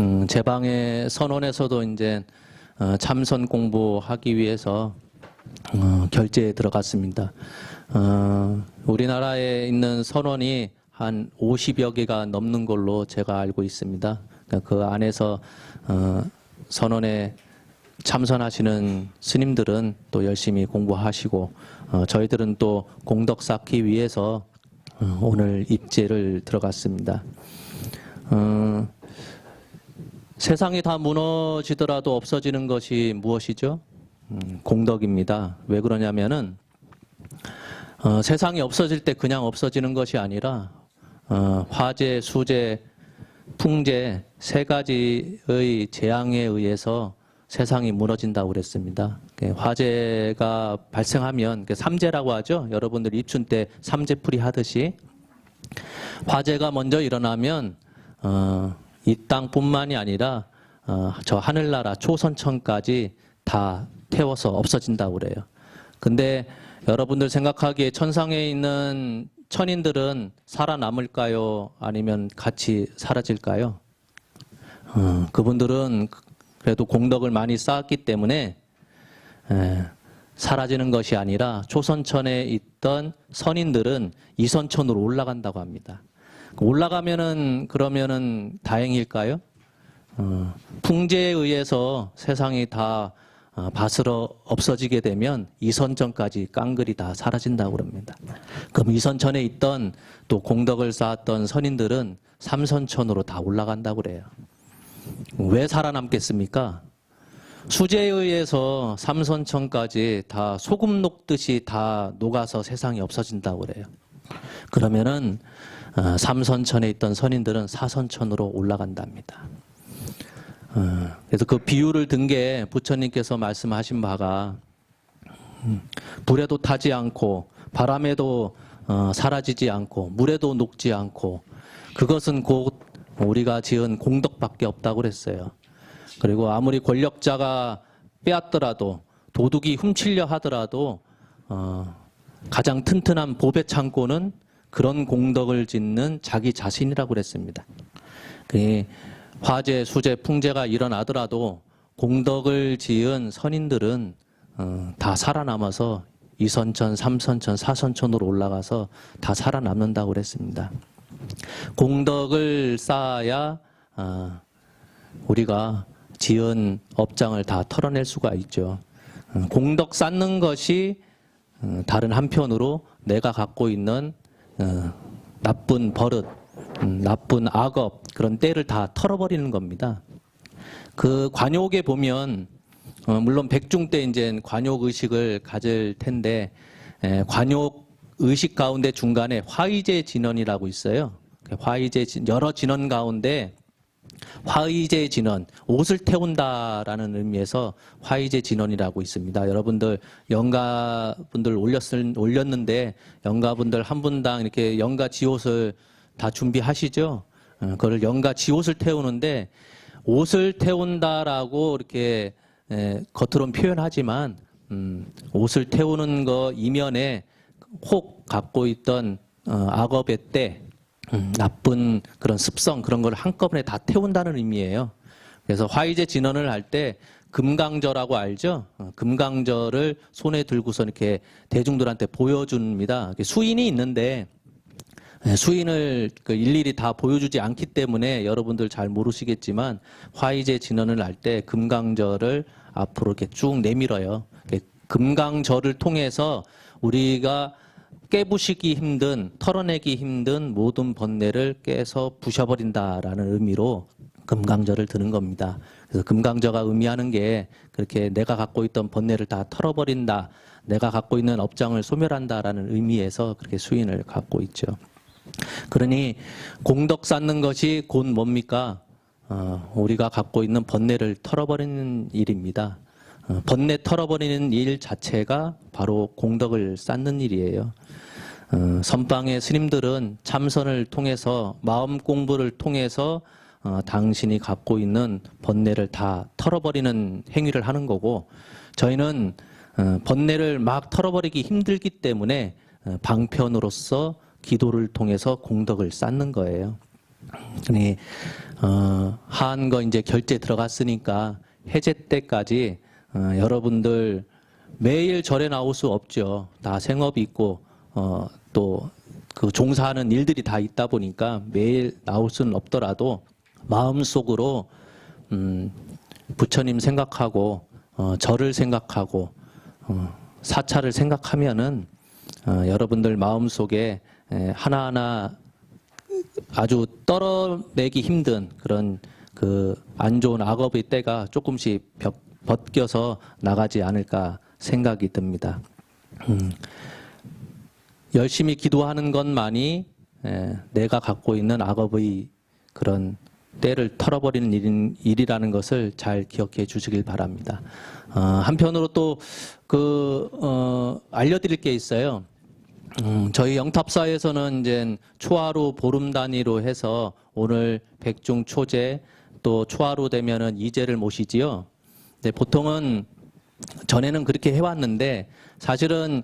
음, 제 방의 선원에서도 이제 어, 참선 공부하기 위해서 어, 결제에 들어갔습니다. 어, 우리나라에 있는 선원이 한 50여 개가 넘는 걸로 제가 알고 있습니다. 그러니까 그 안에서 어, 선원에 참선하시는 스님들은 또 열심히 공부하시고 어, 저희들은 또 공덕 쌓기 위해서 어, 오늘 입제를 들어갔습니다. 어, 세상이 다 무너지더라도 없어지는 것이 무엇이죠? 음, 공덕입니다. 왜 그러냐면은 어, 세상이 없어질 때 그냥 없어지는 것이 아니라 어, 화재, 수재, 풍재 세 가지의 재앙에 의해서 세상이 무너진다고 그랬습니다. 그 화재가 발생하면 그 삼재라고 하죠. 여러분들 입춘 때 삼재풀이 하듯이 화재가 먼저 일어나면 어, 이 땅뿐만이 아니라 어, 저 하늘나라 초선천까지 다 태워서 없어진다고 그래요. 근데 여러분들 생각하기에 천상에 있는 천인들은 살아남을까요? 아니면 같이 사라질까요? 어, 그분들은 그래도 공덕을 많이 쌓았기 때문에 에, 사라지는 것이 아니라 초선천에 있던 선인들은 이선천으로 올라간다고 합니다. 올라가면은 그러면은 다행일까요? 어, 풍재에 의해서 세상이 다 어, 바스러 없어지게 되면 이선천까지 깡글이 다 사라진다고 그럽니다. 그럼 이선천에 있던 또 공덕을 쌓았던 선인들은 삼선천으로 다 올라간다고 그래요. 왜 살아남겠습니까? 수재에 의해서 삼선천까지 다 소금 녹듯이 다 녹아서 세상이 없어진다고 그래요. 그러면은 어, 삼선천에 있던 선인들은 사선천으로 올라간답니다. 어, 그래서 그 비유를 든 게 부처님께서 말씀하신 바가 음, 불에도 타지 않고 바람에도 어, 사라지지 않고 물에도 녹지 않고 그것은 곧 우리가 지은 공덕밖에 없다고 그랬어요. 그리고 아무리 권력자가 빼앗더라도 도둑이 훔치려 하더라도 어, 가장 튼튼한 보배 창고는 그런 공덕을 짓는 자기 자신이라고 그랬습니다. 그 화재, 수재, 풍재가 일어나더라도 공덕을 지은 선인들은 어, 다 살아남아서 이선천, 삼선천, 사선천으로 올라가서 다 살아남는다고 그랬습니다. 공덕을 쌓아야 어, 우리가 지은 업장을 다 털어낼 수가 있죠. 어, 공덕 쌓는 것이 어, 다른 한편으로 내가 갖고 있는 어, 나쁜 버릇, 음, 나쁜 악업 그런 때를 다 털어버리는 겁니다. 그 관욕에 보면 어, 물론 백중 때 이제 관욕 의식을 가질 텐데 에, 관욕 의식 가운데 중간에 화의제 진언이라고 있어요. 그 화의제 진- 여러 진언 가운데 화의제 진언 옷을 태운다라는 의미에서 화의제 진언이라고 있습니다. 여러분들 영가분들 올렸을 올렸는데 영가분들 한 분당 이렇게 영가 지옷을 다 준비하시죠. 어, 그걸 영가 지옷을 태우는데 옷을 태운다라고 이렇게 에, 겉으로는 표현하지만 음, 옷을 태우는 거 이면에 혹 갖고 있던 어, 악업의 때 음, 나쁜 그런 습성 그런 걸 한꺼번에 다 태운다는 의미예요. 그래서 화이제 진언을 할 때 금강저라고 알죠? 어, 금강저를 손에 들고서 이렇게 대중들한테 보여줍니다. 수인이 있는데 예, 수인을 그 일일이 다 보여주지 않기 때문에 여러분들 잘 모르시겠지만 화이제 진언을 할 때 금강절을 앞으로 이렇게 쭉 내밀어요. 금강절을 통해서 우리가 깨부시기 힘든 털어내기 힘든 모든 번뇌를 깨서 부셔버린다라는 의미로 금강절을 드는 겁니다. 그래서 금강저가 의미하는 게 그렇게 내가 갖고 있던 번뇌를 다 털어버린다, 내가 갖고 있는 업장을 소멸한다라는 의미에서 그렇게 수인을 갖고 있죠. 그러니 공덕 쌓는 것이 곧 뭡니까? 어, 우리가 갖고 있는 번뇌를 털어버리는 일입니다. 어, 번뇌 털어버리는 일 자체가 바로 공덕을 쌓는 일이에요. 어, 선방의 스님들은 참선을 통해서 마음 공부를 통해서 어, 당신이 갖고 있는 번뇌를 다 털어버리는 행위를 하는 거고 저희는 어, 번뇌를 막 털어버리기 힘들기 때문에 어, 방편으로서 기도를 통해서 공덕을 쌓는 거예요. 그니 어, 한거 이제 결제 들어갔으니까 해제 때까지 어, 여러분들 매일 절에 나올 수 없죠. 다 생업이 있고 어, 또 그 종사하는 일들이 다 있다 보니까 매일 나올 수는 없더라도 마음속으로 음, 부처님 생각하고 어, 절을 생각하고 어, 사찰을 생각하면은 어, 여러분들 마음속에 에, 하나하나 아주 떨어내기 힘든 그런 그 안 좋은 악업의 때가 조금씩 벗- 벗겨서 나가지 않을까 생각이 듭니다. 음, 열심히 기도하는 것만이 에, 내가 갖고 있는 악업의 그런 때를 털어버리는 일인, 일이라는 것을 잘 기억해 주시길 바랍니다. 어, 한편으로 또 그, 어, 알려드릴 게 있어요. 음, 저희 영탑사에서는 이제 초하루 보름 단위로 해서 오늘 백중 초제 또 초하루 되면은 이제를 모시지요. 네, 보통은 전에는 그렇게 해왔는데 사실은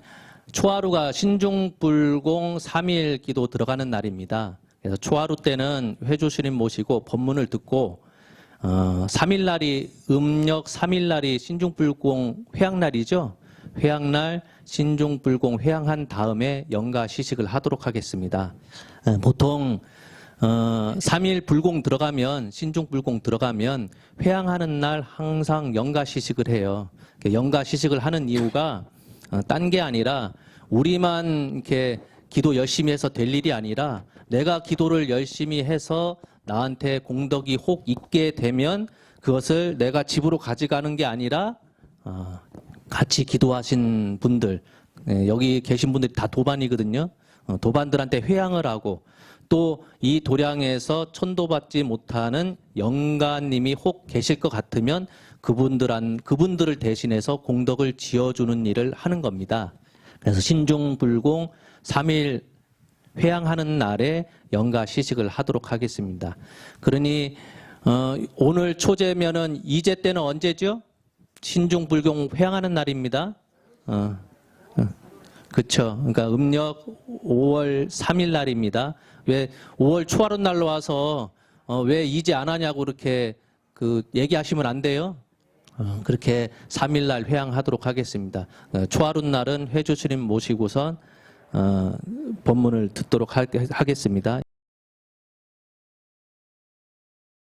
초하루가 신중불공 3일 기도 들어가는 날입니다. 그래서 초하루 때는 회주스님 모시고 법문을 듣고 어, 3일 날이 음력 3일 날이 신중불공 회양날이죠. 회양날 신중불공 회양한 다음에 영가 시식을 하도록 하겠습니다. 어, 보통 어, 3일 불공 들어가면 신중 불공 들어가면 회양하는 날 항상 영가 시식을 해요. 영가 시식을 하는 이유가 어, 딴게 아니라 우리만 이렇게 기도 열심히 해서 될 일이 아니라 내가 기도를 열심히 해서 나한테 공덕이 혹 있게 되면 그것을 내가 집으로 가져가는 게 아니라 어, 같이 기도하신 분들 예, 여기 계신 분들이 다 도반이거든요. 어, 도반들한테 회양을 하고 또 이 도량에서 천도받지 못하는 영가님이 혹 계실 것 같으면 그분들한 그분들을 대신해서 공덕을 지어주는 일을 하는 겁니다. 그래서 신중불공 3일 회양하는 날에 영가 시식을 하도록 하겠습니다. 그러니 어, 오늘 초제면은 이제 때는 언제죠? 신중불공 회양하는 날입니다. 어, 어, 그렇죠. 그러니까 음력 5월 3일 날입니다. 왜 5월 초하루 날로 와서 어, 왜 이제 안 하냐고 그렇게 그 얘기하시면 안 돼요. 어, 그렇게 3일 날 회양하도록 하겠습니다. 어, 초하루 날은 회주스님 모시고선 어, 법문을 듣도록 하- 하겠습니다.